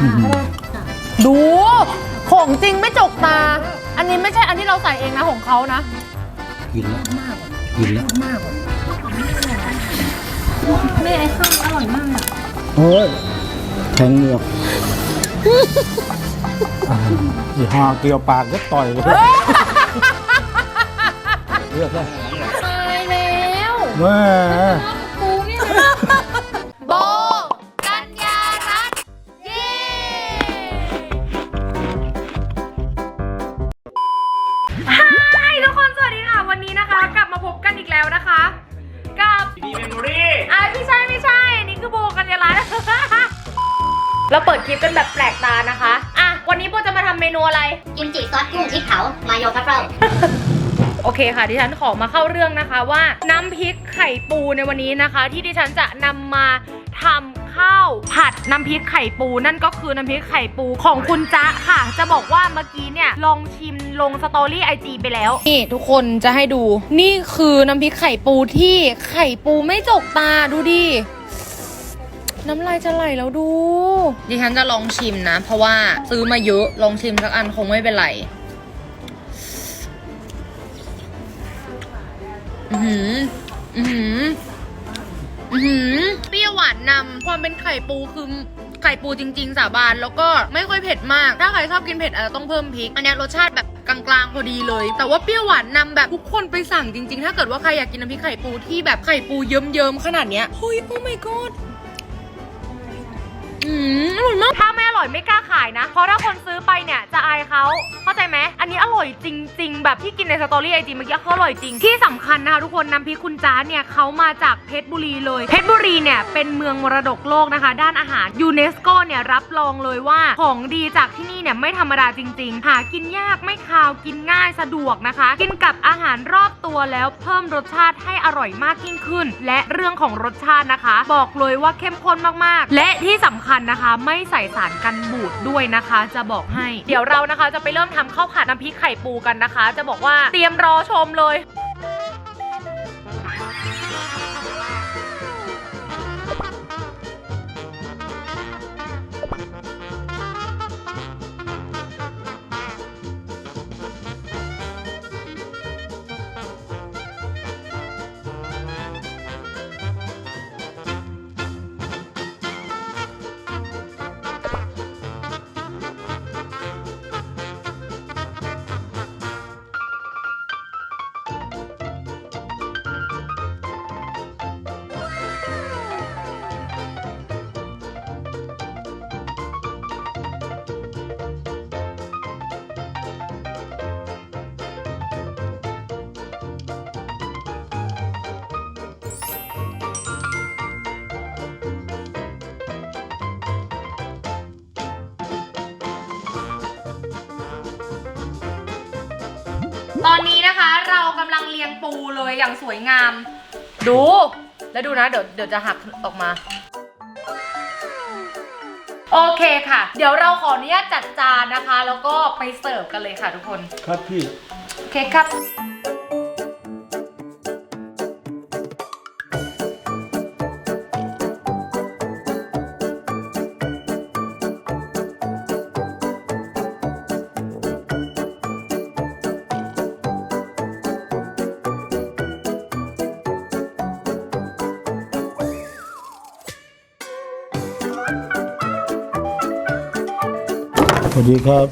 อื้อหือดูของจริงไม่จกตา อันนี้ไม่ใช่อันที่เราใส่เองนะของเขานะ กินแล้วกินแล้วแม่ไอ้ข้าวอร่อยมากอะโอ้ยแทงเหงือกอ่าอีห่าเกี่ยวปากก็ต่อยเลยเลือกได้ตายแล้วแม่ เราเปิดคลิปกันแบบแปลกตานะคะ อะ วันนี้โบจะมาทำเมนูอะไร กิมจิซอสกุ้งพริกเผา มาโยทัฟเฟิลโอเคค่ะดิฉันขอมาเข้าเรื่องนะคะว่าน้ำพริกไข่ปูในวันนี้นะคะ ที่ดิฉันจะนำมาทำข้าวผัดน้ำพริกไข่ปูนั่นก็คือน้ำพริกไข่ปูของคุณจ๊ะค่ะ จะบอกว่าเมื่อกี้เนี่ยลองชิมลงสตอรี่ไอจีไปแล้ว นี่ทุกคนจะให้ดู นี่คือน้ำพริกไข่ปูที่ไข่ปูไม่จกตาดูดิ น้ำลายจะไหลแล้วดู ดิฉันจะลองชิมนะ เพราะว่าซื้อมาเยอะ ลองชิมสักอันคงไม่เป็นไรอือหือ อือหือ อือหือ เปรี้ยวหวานนำความเป็นไข่ปูคือไข่ปูจริง ๆ สาบานแล้วก็ไม่ค่อยเผ็ดมาก ถ้าใครชอบกินเผ็ดอาจจะต้องเพิ่มพริก อันนี้รสชาติแบบกลางๆพอดีเลย แต่ว่าเปรี้ยวหวานนำแบบทุกคนไปสั่งจริง ๆ ถ้าเกิดว่าใครอยากกินน้ำพริกไข่ปูที่แบบไข่ปูเยิ้มๆขนาดเนี้ยเฮ้ยโอ้ my god อืมอร่อยมากถ้าไม่อร่อยไม่กล้าขายนะ เพราะถ้าคนซื้อไปเนี่ยจะอายเขาเข้าใจไหม อันนี้อร่อยจริง ๆ แบบที่กินในสตอรี่ไอจีเมื่อกี้เขาอร่อยจริง ที่สำคัญนะคะทุกคนน้ำพริกคุณจ้าเนี่ยเขามาจากเพชรบุรีเลย เพชรบุรีเนี่ยเป็นเมืองมรดกโลกนะคะ ด้านอาหารยูเนสโกเนี่ยรับรองเลยว่าของดีจากที่นี่เนี่ยไม่ธรรมดาจริง ๆ หากินยากไม่คาวกินง่ายสะดวกนะคะ กินกับอาหารรอบตัวแล้วเพิ่มรสชาติให้อร่อยมากยิ่งขึ้น และเรื่องของรสชาตินะคะ บอกเลยว่าเข้มข้นมากๆ และที่สำคัญนะคะ ไม่ใส่สารกันบูดด้วยนะคะ จะบอกให้ เดี๋ยวเรานะคะจะไปเริ่มทำข้าวผัดน้ำพริกไข่ปูกันนะคะ จะบอกว่าเตรียมรอชมเลย ตอนนี้นะคะเรากำลังเรียงปูเลยอย่างสวยงาม ดู แล้วดูนะ เดี๋ยวเดี๋ยวจะหักออกมา โอเคค่ะ เดี๋ยวเราขออนุญาตจัดจานนะคะ แล้วก็ไปเสิร์ฟกันเลยค่ะทุกคน ครับพี่ โอเคครับ วัสดีครับ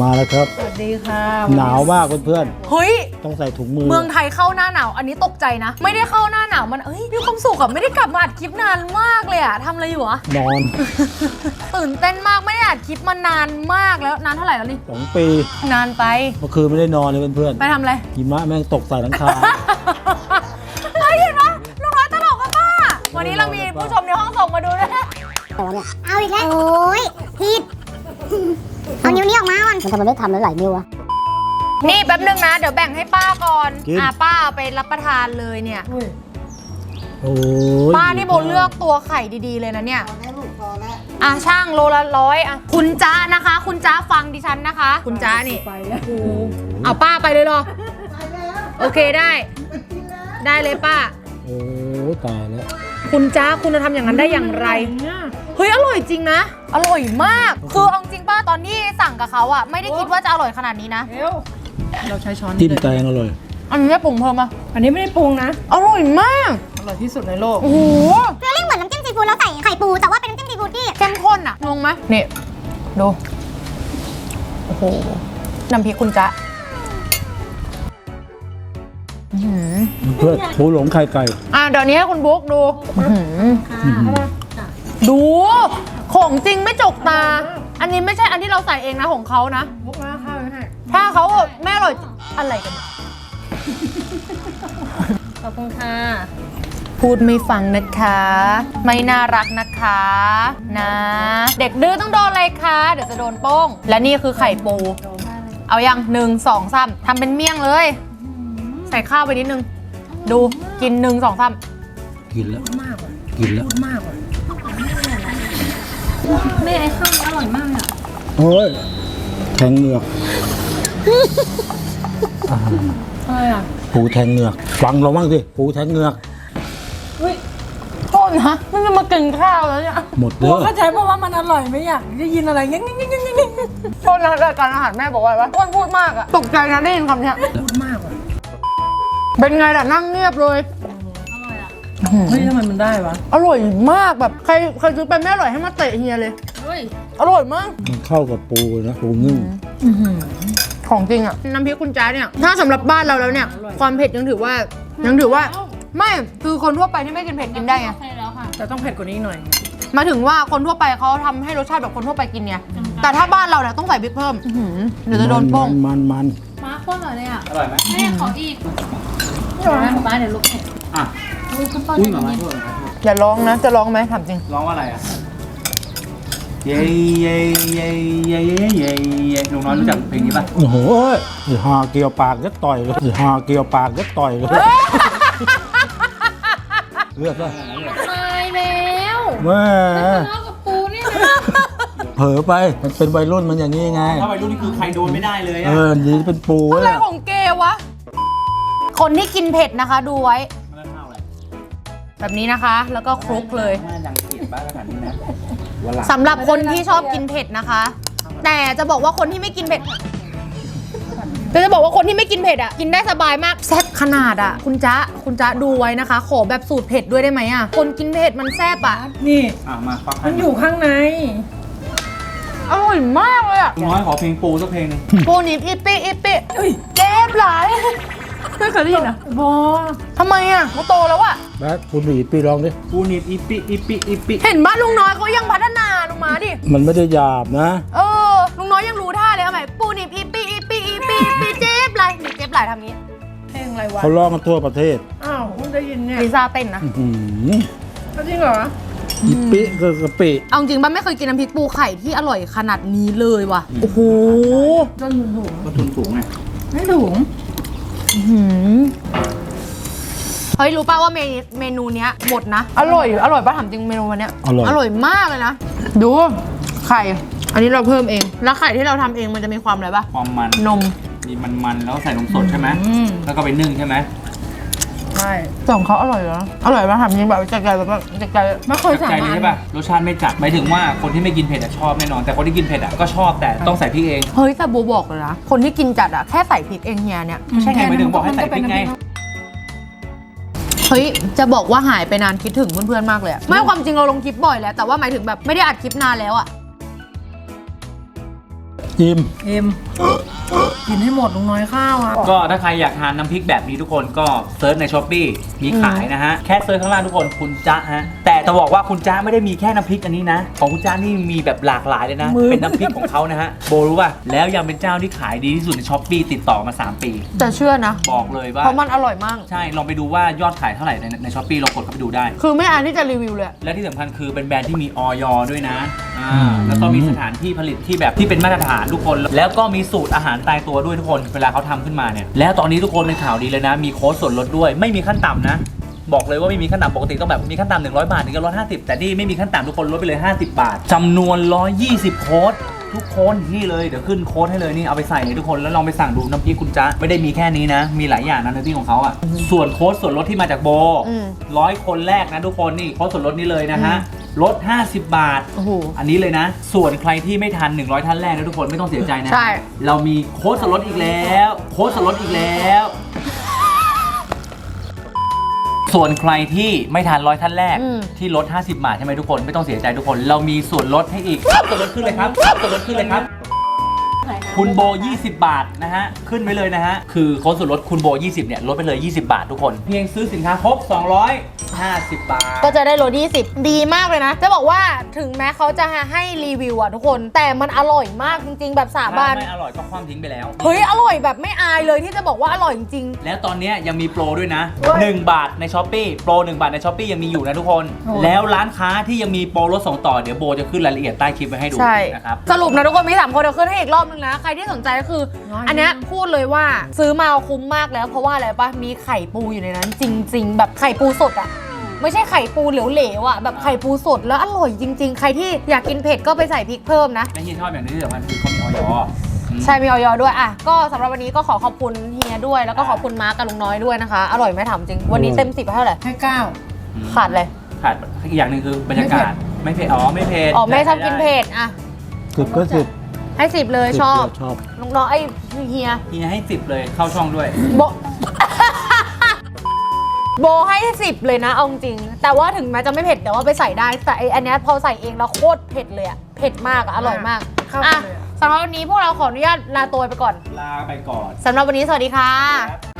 มาแล้วครับ สวัสดีค่ะหนาวมากเพื่อนเฮ้ย ๆ ต้องใส่ถุงมือ เมืองไทยเข้าหน้าหนาว อันนี้ตกใจนะ ไม่ได้เข้าหน้าหนาวมันเอ้ยมีความสุขอะไม่ได้กลับมาอัดคลิปนานมากเลยอะทำอะไรอยู่อะนอนตื่นเต้นมากไม่ได้อัดคลิปมานานมากแล้วนานเท่าไหร่แล้วนี่สองปีนานไป เมื่อคืนไม่ได้นอนเลยเพื่อนไปทำอะไร ๆหิมะแม่งตกใส่หลังคา เฮ้ยเห็นปะลูกน้อยตลกอะป้าวันนี้เรามีผู้ชมในห้องส่งมาดูด้วย เอาอีกแล้ว โอ้ยผิด เอานิ้วนี้ออกมาก่อนมันทำไมไม่ทำแล้วหลายนิ้วอะนี่แป๊บนึงนะ เดี๋ยวแบ่งให้ป้าก่อน กิน อะป้าเอาไปรับประทานเลยเนี่ย โอ้ยป้านี่โบเลือกตัวไข่ดีๆเลยนะเนี่ย อะช่างโลละร้อยอะ คุณจ้านะคะ คุณจ้าฟังดิฉันนะคะ คุณจ้านี่โอ้โหเอาป้าไปเลยเหรอ โอเคได้ ได้เลยป้า โอ้ยตายแล้ว คุณจ้าคุณจะทำอย่างนั้นได้อย่างไร เฮ้ยอร่อยจริงนะ อร่อยมาก คือเอาจริงป้าตอนที่สั่งกับเขาอะไม่ได้คิดว่าจะอร่อยขนาดนี้นะ เร็วเราใช้ช้อนจิ้มเลยแตงอร่อย อันนี้ปรุงเพิ่มมาอันนี้ไม่ได้ปรุงนะ อร่อยมาก อร่อยที่สุดในโลก โอ้โหฟีลลิ่งเหมือนน้ำจิ้มซีฟู้ดแล้วใส่ไข่ปู แต่ว่าเป็นน้ำจิ้มซีฟู้ดที่เข้มข้นอะงงไหมนี่ดู โอ้โห น้ำพริกคุณจ๊ะอื้อหือเพื่อปูหลงไข่ไก่ อะเดี๋ยวนี้ให้คุณบุ๊กดูอื้อหือ ดู ของจริงไม่จกตา อันนี้ไม่ใช่อันที่เราใส่เองนะของเขานะมุกมาข้าวไว้ให้ถ้าเขาแม่อร่อยอะไรกันเนี่ยขอบคุณค่ะ พูดไม่ฟังนะคะ ไม่น่ารักนะคะ นะ เด็กดื้อต้องโดนอะไรคะ เดี๋ยวจะโดนโป้ง และนี่คือไข่ปู เอายังหนึ่งสองสามทำเป็นเมี่ยงเลย ใส่ข้าวไปนิดนึง ดูกินหนึ่งสองสามกินแล้ว มากว่ะกินแล้ว มากว่ะ แม่ไอ้ข้าวอร่อยมากเลยอะโอ้ยแทงเหงือกอ่าอะไรอะปูแทงเหงือกฟังเราบ้างสิปูแทงเหงือกอุ้ยโทษนะไม่จะมากินข้าวแล้วเนี่ยหมดกเด้ลัวอเข้าใจเพราะว่ามันอร่อยไหมอยากได้ยินอะไรงั้งงั้งงั้งงั้งงั้งโทษนะรายการอาหารแม่บอกว่าอะไรวะอ้วนพูดมากอะตกใจนะได้ยินคำเนี้ยพูดมากว่ะเป็นไงล่ะนั่งเงียบเลย เฮ้ยทำไมมันได้วะ อร่อยมากแบบใครใครซื้อไปไม่อร่อยให้มาเตะเฮียเลย เฮ้ย อร่อยมาก มันเข้ากับปูนะปูนึ่งของจริงอะน้ำพริกคุณจ้าเนี่ยถ้าสำหรับบ้านเราแล้วเนี่ย ความเผ็ดยังถือว่ายังถือว่า ไม่คือคนทั่วไปที่ไม่กินเผ็ดกินได้ไงใช่แล้วค่ะ แต่ต้องเผ็ดกว่านี้หน่อยหมายถึงว่าคนทั่วไปเขาทำให้รสชาติแบบคนทั่วไปกินไงแต่ถ้าบ้านเราเนี่ยต้องใส่พริกเพิ่มอื้อหือเดี๋ยวจะโดนโป้งมันมัน มาโคตรอร่อยเลยอะ อร่อยไหมแม่ขออีกไม่ร้อนป้าเดี๋ยวลุกให้อะลูกขึ้นป้ อนอุ้ยจะหมากิมานโทษหมาโทษอย่าร้องนะ จะร้องไหมถามจริง ร้องว่าอะไรอะ เย้เย้เย้เย้เย้เย้เย้ลุงน้อยรู้จักเพลงนี้ป่ะโอ้โหไอ้หาเกี่ยวปากก็ต่อยเลยไอ้หาเกี่ยวปากก็ต่อยเลยเลือดป่ะตายแล้วแม่ทะเลาะกับปูเนี่ยนะเผลอไป มันเป็นวัยรุ่นมันอย่างนี้ไง ถ้าวัยรุ่นนี่คือใครโดนไม่ได้เลยเออะอนี่เป็นปูอะไรแล้วของเกวะ คนที่กินเผ็ดนะคะ ดูไว้ แบบนี้นะคะ แล้วก็คลุกเลยหน้าดังเกลียดบ้าขนาดนี้นะวันหลังสำหรับคนที่ชอบกินเผ็ดนะคะ แต่จะบอกว่าคนที่ไม่กินเผ็ดแต่จะบอกว่าคนที่ไม่กินเผ็ดอะกินได้สบายมากแซ่บขนาดอะ คุณจ๊ะคุณจ๊ะดูไว้นะคะ ขอแบบสูตรเผ็ดด้วยได้ไหมอะคนกินเผ็ดมันแซ่บอะนี่อะมาควักให้มันอยู่ข้างใน อร่อยมากเลยอะลุงน้อยขอเพลงปูสักเพลงหนึงปูนิบอีปิอีปิเฮ้ยเจ็บหลายไม่เคยได้ยินอะบอทำไมอะเขาโตแล้วอะ แบ๊ดคุณหนีปีลองดิปูนิดอีปิอีปิอีปิเห็นบ้านลุงน้อยเขายังพัฒนาลงมาดิ มันไม่ได้หยาบนะ เออ ลุงน้อยยังรู้ท่าเลยเอาใหม่ปูนิบอีปีอีปีอีปีอีปีเจ็บไหลนี่เจ็บไหลทำนี้เพลงอะไรวะ เขาร้องกันทั่วประเทศอ้าวเพิ่งได้ยินเนี่ยลิซ่าเต้นนะ อื้อหือจริงเหรอ อีปิก็กะปิเอาจริงบ้านไม่เคยกินน้ำพริกปูไข่ที่อร่อยขนาดนี้เลยว่ะ โอ้โหต้นทุนถูกก็ทุนสูงไงไม่ถูกหืม เฮ้ยรู้ป่าว่าเมนูเมนูเนี้ยหมดนะ อร่อย อร่อยป่ะถามจริงเมนูวันเนี้ยอร่อย อร่อยมากเลยนะ ดูไข่ อันนี้เราเพิ่มเอง แล้วไข่ที่เราทำเองมันจะมีความอะไรป่ะ ความมันนม มีมันๆแล้วใส่นมสดใช่ไหมอืม แล้วก็ไปนึ่งใช่ไหมใช่แต่ของเขาอร่อยเหรอ อร่อยป่ะถามจริงแบบจากใจแบบว่าจากใจไม่เคยจากสั่งใจเลยมาใช่ป่ะรสชาติไม่จัดหมายถึงว่าคนที่ไม่กินเผ็ดอะชอบแน่นอน แต่คนที่กินเผ็ดอะก็ชอบแต่ต้องใส่พริกเองเฮ้ยแต่โบบอกเลยนะ คนที่กินจัดอะแค่ใส่พริกเองเฮียเนี่ยไม่ใช่ไงหมายถึงบอกให้ใส่พริกไงเฮ้ย จะบอกว่าหายไปนานคิดถึงเพื่อนๆ มากเลยอะไม่ความจริงเราลงคลิปบ่อยแล้ว แต่ว่าหมายถึงแบบไม่ได้อัดคลิปนานแล้วอะอิ่ม เอ็มกินให้หมดลุงน้อยข้าวอะก็ถ้าใครอยากทานน้ำพริกแบบนี้ทุกคนก็เซิร์ชในช้อปปีมีขายนะฮะ แค่เซิร์ชข้างล่างทุกคนคุณจ๊ะฮะ แต่จะบอกว่าคุณจ๊ะไม่ได้มีแค่น้ำพริกอันนี้นะ ของคุณจ๊ะนี่มีแบบหลากหลายเลยนะ เป็นน้ำพริกของเขานะฮะ โบรู้ป่ะ แล้วยังเป็นเจ้าที่ขายดีที่สุดในช้อปปีติดต่อมา 3 ปี แต่เชื่อนะ บอกเลยว่าเพราะมันอร่อยมาก ใช่ ลองไปดูว่ายอดขายเท่าไหร่ในในช้อปปีลองกดเข้าไปดูได้ คือไม่อ่านที่จะรีวิวเลยอะและที่สำคัญคือเป็นแบรนด์ที่มีออยด้วยนะ อ่า แล้วก็มีสถานที่ผลิตที่แบบที่เป็นมาตรฐานทุกคน แล้วก็มีสูตรอาหารตายตัวด้วยทุกคนเวลาเขาทำขึ้นมาเนี่ยแล้วตอนนี้ทุกคนเป็นข่าวดีเลยนะ มีโค้ดส่วนลดด้วย ไม่มีขั้นต่ำนะ บอกเลยว่าไม่มีขั้นต่ำปกติต้องแบบมีขั้นต่ำ100 บาทถึงจะลด50 แต่นี่ไม่มีขั้นต่ำทุกคนลดไปเลย 50 บาทจำนวน 120 โค้ดทุกคนนี่เลยเดี๋ยวขึ้นโค้ดให้เลยนี่เอาไปใส่เลยทุกคนแล้วลองไปสั่งดูน้ำพริกคุณจ๊ะไม่ได้มีแค่นี้นะ มีหลายอย่างนะน้ำพริกของเขาอะส่วนโค้ดส่วนลดที่มาจากโบอืม ร้อยคนแรกนะทุกคนนี่โค้ดส่วนลดนี้เลยนะฮะ ลด 50 บาท โอ้โห อันนี้เลยนะ ส่วนใครที่ไม่ทัน 100 ท่านแรกนะทุกคนไม่ต้องเสียใจนะ ใช่ เรามีโค้ดส่วนลดอีกแล้ว โค้ดส่วนลดอีกแล้ว ส่วนใครที่ไม่ทันร้อยท่านแรกอืม ที่ลด 50 บาทใช่ไหมทุกคนไม่ต้องเสียใจทุกคน เรามีส่วนลดให้อีกส่วนลดขึ้นเลยครับส่วนลดขึ้นเลยครับ คุณโบ 20 บาทนะฮะ ขึ้นไว้เลยนะฮะ คือโค้ดส่วนลดคุณโบ 20 เนี่ย ลดไปเลย 20 บาททุกคน เพียงซื้อสินค้าครบ 250 บาท ก็จะได้โลดี้สิบดีมากเลยนะ จะบอกว่าถึงแม้เขาจะให้รีวิวอะทุกคน แต่มันอร่อยมากจริง ๆ แบบสาบาน ถ้ไม่อร่อยก็คว่ำทิ้งไปแล้ว เฮ้ย อร่อยแบบไม่อายเลยที่จะบอกว่าอร่อยจริง แล้วตอนเนี้ยยังมีโปรด้วยนะ เฮ้ย1 บาทในช้อปปีโปร 1 บาทในช้อปปียังมีอยู่นะทุกคนแล้วร้านค้าที่ยังมีโปรลดส่งต่อเดี๋ยวโบจะขึ้นรายละเอียดใต้คลิปไว้ให้ดูใช่ นะครับ สรุปนะทุกคนมีสามคนเดี๋ยวขึ้นให้อีกรอบนึงนะใครที่สนใจก็คือ อันเนี้ยพูดเลยว่าซื้อมาคุ้มมากแล้วเพราะว่าอะไรปะมีไข่ปูอยู่ในนั้น จริง ๆ แบบไข่ปูสดอะไม่ใช่ไข่ปูเหลวๆอะแบบไข่ปูสดแล้วอร่อยจริง ๆ ใครที่อยากกินเผ็ดก็ไปใส่พริกเพิ่มนะและเฮียชอบอย่างหนึงที่สำคัญคือเขามีออยอืมใช่มีออยด้วยอะก็สำหรับวันนี้ก็ขอขอบคุณเฮียด้วย แล้วก็ขอบคุณมาร์กกับลุงน้อยด้วยนะคะ อร่อยไหมถามจริง วันนี้เต็มสิบให้เท่าไหร่ให้เก้าขาดเลยขาดอีกอย่างหนึ่งคือบรรยากาศไม่เผ็ดอ๋อไม่เผ็ดอ๋อไม่ชอบกินเผ็ดอะสิบก็สิบ ให้สิบเลยสิบชอบชอบลุงน้อยไอ้เฮียเฮียให้สิบเลยเข้าช่องด้วย โบ โบให้สิบเลยนะเอาจริงแต่ว่าถึงแม้จะไม่เผ็ดแต่ว่าไปใส่ได้แต่ไออันเนี้ยพอใส่เองแล้วโคตรเผ็ดเลยอะเผ็ดมากอะอร่อยมากเข้าอะไปเลยอะ สำหรับวันนี้พวกเราขออนุญาตลาตัวไปก่อนลาไปก่อนสำหรับวันนี้สวัสดีค่ะ ครับ